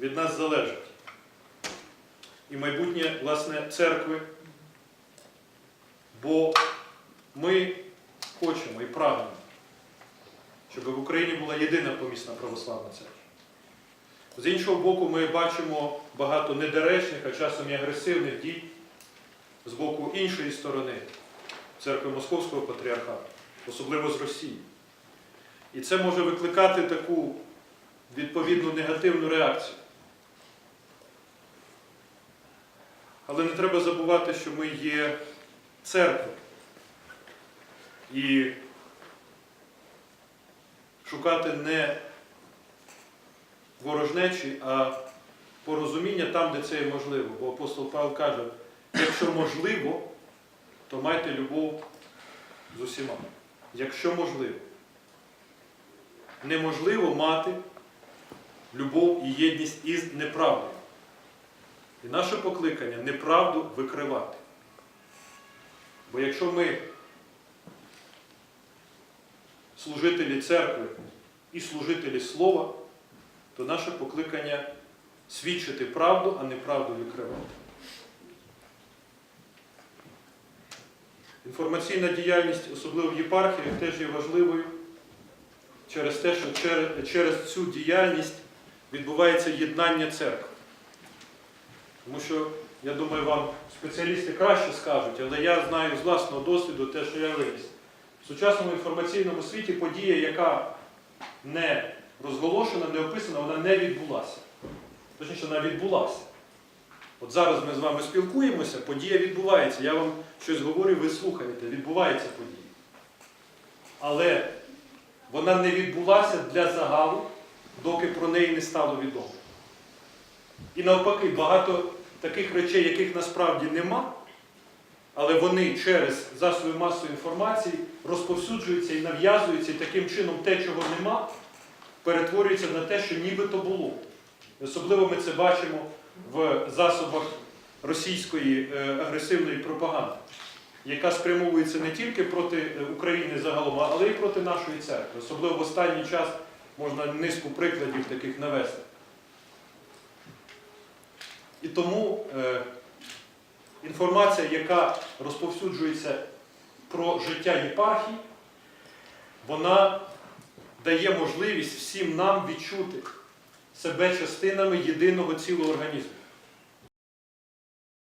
від нас залежить. І майбутнє, власне, церкви. Бо ми хочемо і прагнемо, щоб в Україні була єдина помісна православна церква. З іншого боку, ми бачимо багато недоречних, а часом і агресивних дій з боку іншої сторони церкви Московського патріархату, особливо з Росії. І це може викликати таку відповідну негативну реакцію. Але не треба забувати, що ми є церква. І шукати не ворожнечі, а порозуміння там, де це є можливо. Бо апостол Павло каже, якщо можливо, то майте любов з усіма. Якщо можливо. Неможливо мати любов і єдність із неправдою. І наше покликання неправду викривати. Бо якщо ми служителі церкви і служителі слова, то наше покликання свідчити правду, а не правду викривати. Інформаційна діяльність, особливо в єпархіях, теж є важливою через те, що через цю діяльність відбувається єднання церкви. Тому що, я думаю, вам спеціалісти краще скажуть, але я знаю з власного досвіду те, що я виніс. В сучасному інформаційному світі подія, яка не розголошена, не описана, вона не відбулася. Точніше, вона відбулася. От зараз ми з вами спілкуємося, подія відбувається. Я вам щось говорю, ви слухаєте, відбувається подія. Але вона не відбулася для загалу, доки про неї не стало відомо. І навпаки, багато таких речей, яких насправді нема, але вони через засоби масової інформації розповсюджуються і нав'язуються, і таким чином те, чого нема, перетворюється на те, що нібито було. Особливо ми це бачимо в засобах російської е, агресивної пропаганди, яка спрямовується не тільки проти України загалом, але й проти нашої церкви. Особливо в останній час можна низку прикладів таких навести. І тому е, інформація, яка розповсюджується про життя єпархії, вона дає можливість всім нам відчути себе частинами єдиного цілого організму.